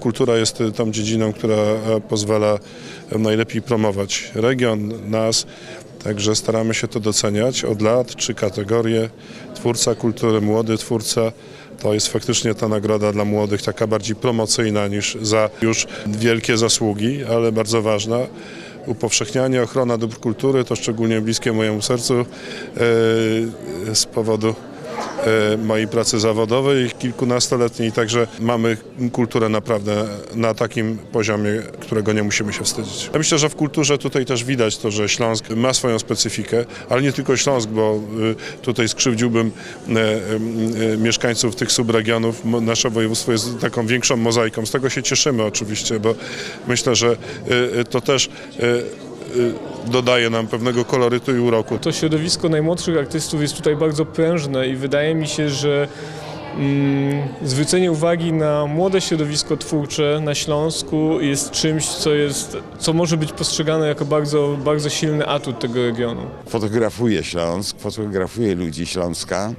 kultura jest y, tą dziedziną, która e, pozwala najlepiej promować region, nas. Także staramy się to doceniać od lat. Trzy kategorie: twórca kultury, młody twórca. To jest faktycznie ta nagroda dla młodych, taka bardziej promocyjna niż za już wielkie zasługi, ale bardzo ważna. Upowszechnianie, ochrona dóbr kultury to szczególnie bliskie mojemu sercu e, z powodu mojej pracy zawodowej kilkunastoletniej, także mamy kulturę naprawdę na takim poziomie, którego nie musimy się wstydzić. Ja myślę, że w kulturze tutaj też widać to, że Śląsk ma swoją specyfikę, ale nie tylko Śląsk, bo y, tutaj skrzywdziłbym e, e, mieszkańców tych subregionów. Nasze województwo jest taką większą mozaiką. Z tego się cieszymy oczywiście, bo myślę, że y, y, to też y, y, dodaje nam pewnego kolorytu i uroku. To środowisko najmłodszych artystów jest tutaj bardzo prężne i wydaje mi się, że mm, zwrócenie uwagi na młode środowisko twórcze na Śląsku jest czymś, co, jest, co może być postrzegane jako bardzo, bardzo silny atut tego regionu. fotografuję Śląsk, fotografuję ludzi Śląska.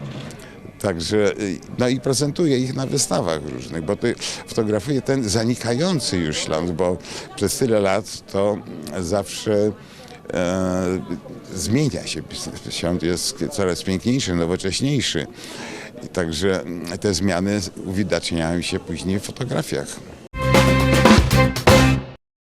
Także, y, no i prezentuję ich na wystawach różnych, bo to fotografuję ten zanikający już Śląsk, bo przez tyle lat to zawsze E, zmienia się. Świat jest coraz piękniejszy, nowocześniejszy. Także te zmiany uwidaczniają się później w fotografiach.